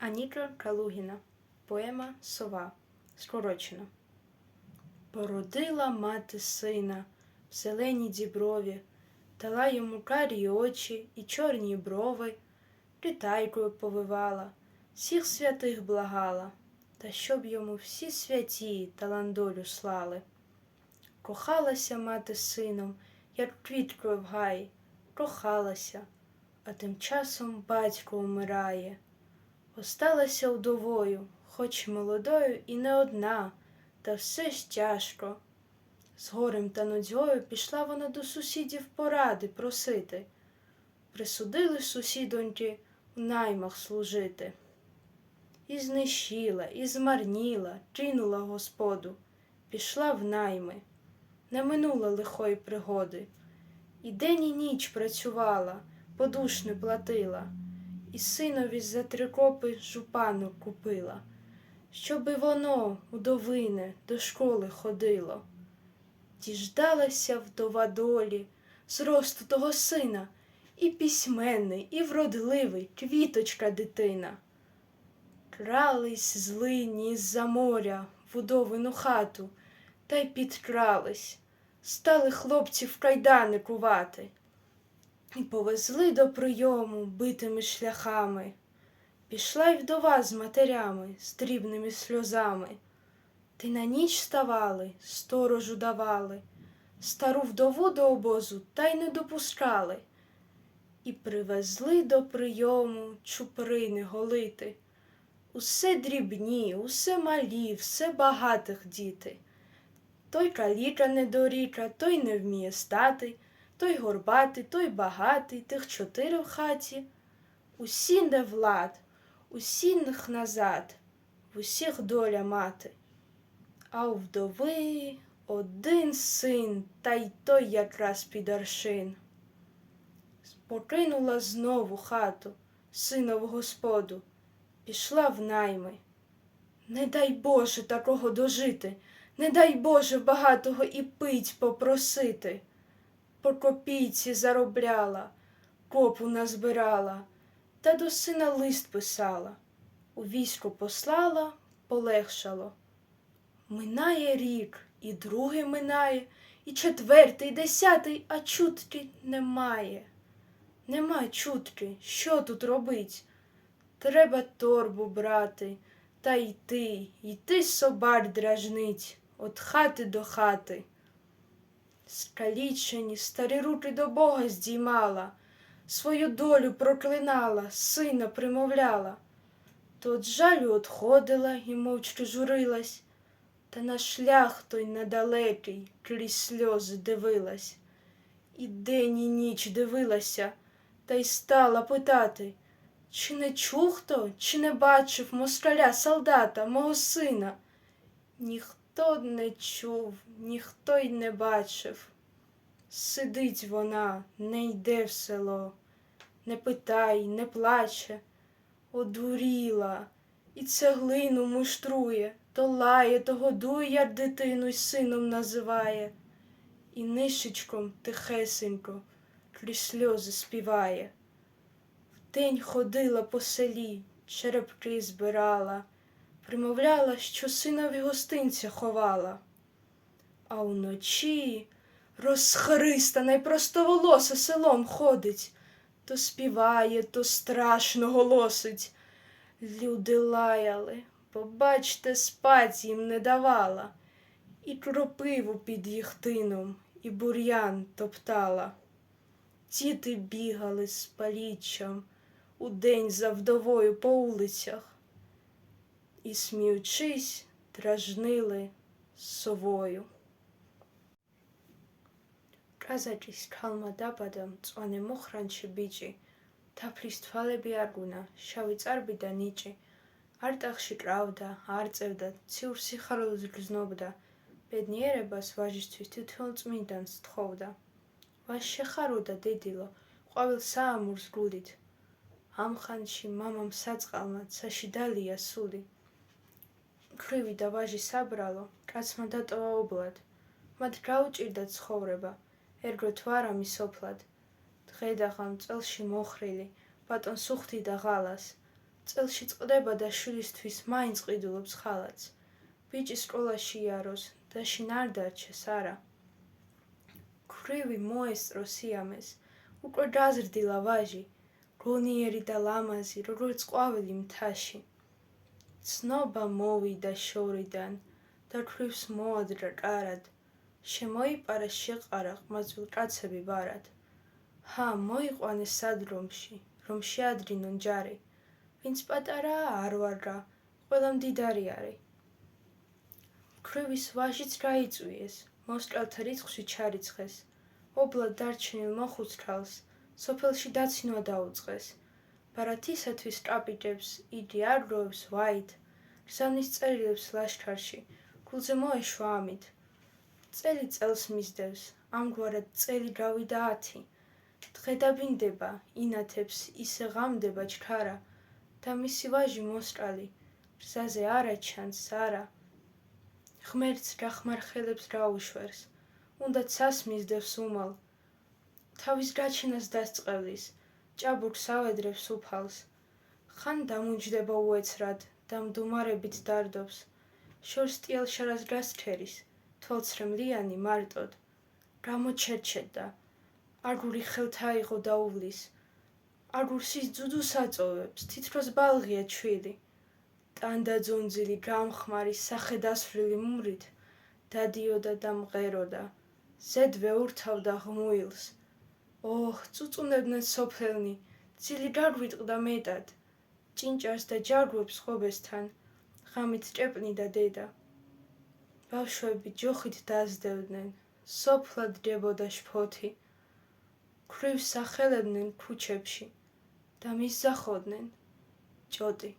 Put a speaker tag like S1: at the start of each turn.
S1: Аніка Калугіна. Поема Сова. Скорочено. Породила мати сина в зеленій діброві, дала йому карі очі і чорні брови, літайкою повивала, всіх святих благала, та щоб йому всі святі таландолю слали. Кохалася мати сином, як квіткою в гаї, кохалася, а тим часом батько умирає. Осталася вдовою, хоч молодою і не одна, та все ж тяжко. З горем та нудьгою пішла вона до сусідів поради просити. Присудили сусідоньки в наймах служити. І знищила, і змарніла, кинула господу, пішла в найми, не минула лихої пригоди. І день і ніч працювала, подуш не платила, і синові за три копи жупану купила, щоби воно, удовине, до школи ходило. Діждалася вдова долі, зросту того сина, і письменний, і вродливий, квіточка дитина. Крались злині з-за моря в удовину хату, та й підкрались, стали хлопці в кайдани кувати, і повезли до прийому битими шляхами. Пішла й вдова з матерями, з дрібними сльозами. Ти на ніч ставали, сторожу давали, стару вдову до обозу та й не допускали. І привезли до прийому чуприни голити. Усе дрібні, усе малі, все багатих діти. Той каліка недоріка, той не вміє стати, той горбатий, той багатий, тих чотири в хаті. Усі не влад, усі них назад, в усіх доля мати. А у вдови один син, та й той якраз під аршин. Покинула знову хату, синову господу, пішла в найми. Не дай Боже такого дожити, не дай Боже багатого і пить попросити. По копійці заробляла, копу назбирала, та до сина лист писала. У військо послала, полегшало. Минає рік, і другий минає, і четвертий, і десятий, а чутки немає. Нема чутки, що тут робить? Треба торбу брати, та йти, йти собак дражнить, от хати до хати. Скалічені старі руки до Бога здіймала, свою долю проклинала, сина примовляла. То от жалю отходила і мовчки журилась, та на шлях той недалекий крізь сльози дивилась. І день і ніч дивилася, та й стала питати, чи не чув хто, чи не бачив москаля солдата, мого сина? Ніхто не чув, ніхто й не бачив. Сидить вона, не йде в село, не питай, не плаче, одуріла, і цеглину муштрує, то лає, то годує, як дитину й сином називає, і нишечком тихесенько крізь сльози співає. Вдень ходила по селі, черепки збирала, примовляла, що синові гостинця ховала. А уночі розхристана й простоволоса селом ходить, то співає, то страшно голосить. Люди лаяли, побачте, спать їм не давала, і кропиву під їх тином, і бур'ян топтала. Діти бігали з паліччям удень за вдовою по улицях і, сміючись, дражнили совою. კაზაჭის ქალმა დაბადა მწვანე მოხრანჩი ბიჭი, თაფლის თვალები არ გუნა, შავი წარბი და ნიჭი. არ ტახში კრავდა, არ წევდა, ციურ სიხარულს გრძნობდა, ბედნიერებას ვაჟისთვის თითოეულ წმინდანს თხოვდა. ვაჟ შეხაროდა დილო, ყვავილ საამურს გულით. ამ ხანში მამამ საწყალმა ცაში დალია სული. ქრივი და ვაჟი საბრალო, კაცმა დატოვა ობლად. მათ გაუჭირდა ცხოვრება, ერგო თვარამი სოფლად. დღე და ღამ წელში მოხრილი, ბატონ სუხთი და ღალას. წელში წყდება და შვილისთვის მაინც ყიდულობს ხალათს. ბიჭი სკოლაში იაროს და შინ არ დარჩეს არა. ქრივი მოესწრო სიამეს, უკვე გაზრდილა ვაჟი, გონიერი და ლამაზი, როგორც ყვავილი მთაში. ცნობა მოვიდა შორიდან და ქრივს მოადრა კარად. შემოიპარა შეყარა ყმაწვილ კაცები ბარად. ჰა, მოიყვანეს სადრომში, რომ შეადრინონ ჯარი. ვინც პატარაა არ ვარ რა, ყველა მდიდარი არის. ქრივის ვაჟიც გაიწვიეს, მოსკალთა რიცხვში ჩარიცხეს. ობლად დარჩენილ მოხუცრალს, სოფელში დაცინვა დაუწყეს. ბარათისათვის კაპიტებს იგი არ გროვებს ვაით, გზავნის წერილებს ლაშქარში, გულზე მოეშვა ამით. წელი წელს მისდევს, ამგვარად წელი გავიდა ათი. დღე დაბინდება, ინათებს, ისე ღამდება ჩქარა და მისი ვაჟი მოსკალი, გზაზე არა ჩანს, არა. ღმერთს გახმარხელებს გაუშვერს, უნდა ცას მისდევს უმალ. თავის გაჩენას დასწყევლის, ჭაბუკს ავედრებს უფალს. ხან დამუჯდება უეცრად და მდუმარებით დარდობს. შორს ტიალშარას გასქერის, თვალცრემლიანი მარტოდ. გამოჩერჩედა, აგური ხელთა იყო დაუვლის. აგურსის ძუდუს აწოვებს, თითქოს ბალღია ჩვილი. ტანდაძონძილი გამხმარი სახე დასვლილი მუმრით დადიოდა და მღეროდა ზედვე ურთავდა ღმუილს ოჰ წუწუნებდნენ სოფელნი. ძილი გაგვიტყდა მეტად. ჭინჭარს და ჯაგვებს ხობესთან. ღამით ჭეპნიდა დედა. ბავშვები ჯოხით დაზდევდნენ. სოფლად დებოდა შფოთი. ქვრივს სახელებდნენ ქუჩებში და მისძახოდნენ ჭოტი